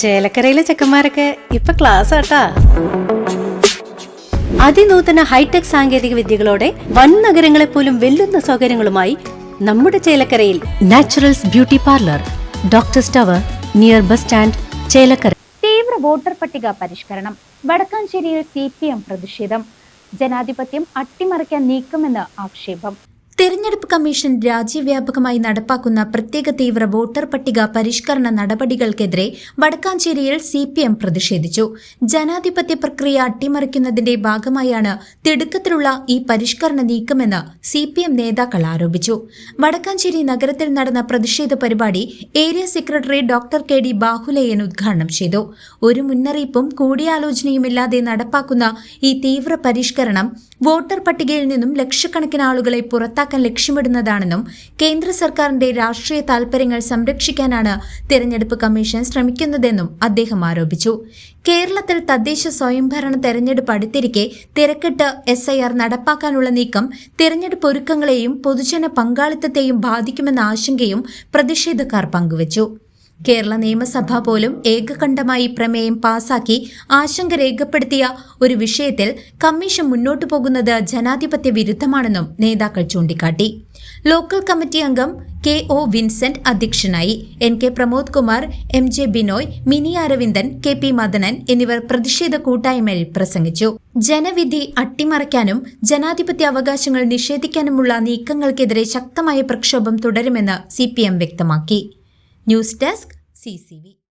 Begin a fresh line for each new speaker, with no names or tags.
ചേലക്കരയിലെ ചെക്കന്മാരൊക്കെ ഇപ്പൊ ക്ലാസ് ആട്ടാ. അതിനൂതന ഹൈടെക് സാങ്കേതിക വിദ്യകളോടെ വൻ നഗരങ്ങളെ പോലും വെല്ലുന്ന സൗകര്യങ്ങളുമായി നമ്മുടെ ചേലക്കരയിൽ naturals beauty parlour doctor tower near bus stand Chelakkara.
തീവ്ര വോട്ടർ പട്ടിക പരിഷ്കരണം വടക്കാഞ്ചേരിയിൽ സി പ്രതിഷേധം ജനാധിപത്യം അട്ടിമറിക്കാൻ നീക്കുമെന്ന് ആക്ഷേപം.
തെരഞ്ഞെടുപ്പ് കമ്മീഷൻ രാജ്യവ്യാപകമായി നടപ്പാക്കുന്ന പ്രത്യേക തീവ്ര വോട്ടർ പട്ടിക പരിഷ്കരണ നടപടികൾക്കെതിരെ വടക്കാഞ്ചേരിയിൽ സി പി എം പ്രതിഷേധിച്ചു. ജനാധിപത്യ പ്രക്രിയ അട്ടിമറിക്കുന്നതിന്റെ ഭാഗമായാണ് തിടുക്കത്തിലുള്ള ഈ പരിഷ്കരണ നീക്കമെന്ന് സി പി എം നേതാക്കൾ ആരോപിച്ചു. വടക്കാഞ്ചേരി നഗരത്തിൽ നടന്ന പ്രതിഷേധ പരിപാടി area secretary doctor K D Bahulayan ഉദ്ഘാടനം ചെയ്തു. ഒരു മുന്നറിയിപ്പും കൂടിയാലോചനയുമില്ലാതെ നടപ്പാക്കുന്ന ഈ തീവ്ര പരിഷ്കരണം വോട്ടർ പട്ടികയിൽ നിന്നും ലക്ഷക്കണക്കിന് ആളുകളെ പുറത്താക്കാൻ ലക്ഷ്യമിടുന്നതാണെന്നും കേന്ദ്ര സർക്കാരിന്റെ രാഷ്ട്രീയ താൽപര്യങ്ങൾ സംരക്ഷിക്കാനാണ് തെരഞ്ഞെടുപ്പ് കമ്മീഷൻ ശ്രമിക്കുന്നതെന്നും അദ്ദേഹം ആരോപിച്ചു. കേരളത്തിൽ തദ്ദേശ സ്വയംഭരണ തെരഞ്ഞെടുപ്പ് അടുത്തിരിക്കെ തിരക്കിട്ട് എസ് ഐ ആർ നടപ്പാക്കാനുള്ള നീക്കം തെരഞ്ഞെടുപ്പ് ഒരുക്കങ്ങളെയും പൊതുജന പങ്കാളിത്തത്തെയും ബാധിക്കുമെന്ന ആശങ്കയും പ്രതിഷേധക്കാർ പങ്കുവച്ചു. കേരള നിയമസഭ പോലും ഏകകണ്ഠമായി പ്രമേയം പാസാക്കി ആശങ്ക രേഖപ്പെടുത്തിയ ഒരു വിഷയത്തിൽ കമ്മീഷൻ മുന്നോട്ടു പോകുന്നത് ജനാധിപത്യ വിരുദ്ധമാണെന്നും നേതാക്കൾ ചൂണ്ടിക്കാട്ടി. ലോക്കൽ കമ്മിറ്റി അംഗം കെ ഒ വിൻസെന്റ് അധ്യക്ഷനായി N K Pramod Kumar M J Binoy Mini Aravindan K P Madanan എന്നിവർ പ്രതിഷേധ കൂട്ടായ്മയിൽ പ്രസംഗിച്ചു. ജനവിധി അട്ടിമറിക്കാനും ജനാധിപത്യ അവകാശങ്ങൾ നിഷേധിക്കാനുമുള്ള നീക്കങ്ങൾക്കെതിരെ ശക്തമായ പ്രക്ഷോഭം തുടരുമെന്ന് സി വ്യക്തമാക്കി. News desk C